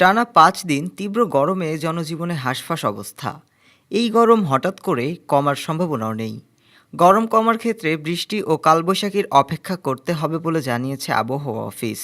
টানা পাঁচ দিন তীব্র গরমে জনজীবনে হাঁসফাঁস অবস্থা। এই গরম হঠাৎ করে কমার সম্ভাবনাও নেই। গরম কমার ক্ষেত্রে বৃষ্টি ও কালবৈশাখীর অপেক্ষা করতে হবে বলে জানিয়েছে আবহাওয়া অফিস।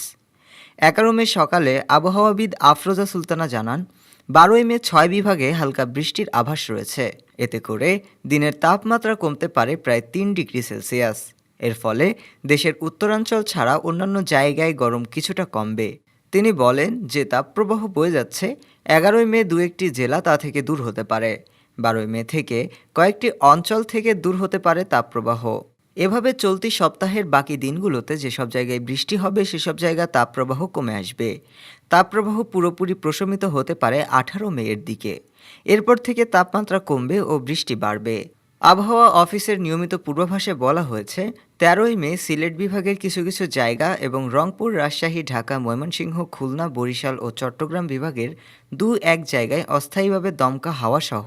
এগারো মে সকালে আবহাওয়াবিদ আফরোজা সুলতানা জানান, বারোই মে ছয় বিভাগে হালকা বৃষ্টির আভাস রয়েছে। এতে করে দিনের তাপমাত্রা কমতে পারে প্রায় তিন ডিগ্রি সেলসিয়াস। এর ফলে দেশের উত্তরাঞ্চল ছাড়া অন্যান্য জায়গায় গরম কিছুটা কমবে। তিনি বলেন যে তাপপ্রবাহ বয়ে যাচ্ছে। এগারোই মে দু একটি জেলা তা থেকে দূর হতে পারে। বারোই মে থেকে কয়েকটি অঞ্চল থেকে দূর হতে পারে তাপপ্রবাহ এভাবে চলতি সপ্তাহের বাকি দিনগুলোতে যেসব জায়গায় বৃষ্টি হবে, সেসব জায়গা তাপপ্রবাহ কমে আসবে। তাপপ্রবাহ পুরোপুরি প্রশমিত হতে পারে আঠারো মে এর দিকে। এরপর থেকে তাপমাত্রা কমবে ও বৃষ্টি বাড়বে। আবহাওয়া অফিসের নিয়মিত পূর্বাভাসে বলা হয়েছে, তেরোই মে সিলেট বিভাগের কিছু কিছু জায়গা এবং রংপুর, রাজশাহী, ঢাকা, ময়মনসিংহ, খুলনা, বরিশাল ও চট্টগ্রাম বিভাগের দু এক জায়গায় অস্থায়ীভাবে দমকা হাওয়া সহ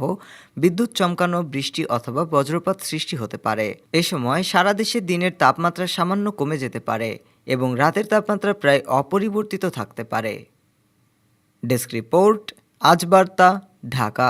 বিদ্যুৎ চমকানো বৃষ্টি অথবা বজ্রপাত সৃষ্টি হতে পারে। এ সময় সারা দেশে দিনের তাপমাত্রা সামান্য কমে যেতে পারে এবং রাতের তাপমাত্রা প্রায় অপরিবর্তিত থাকতে পারে। ডেস্ক রিপোর্ট, আজ বার্তা, ঢাকা।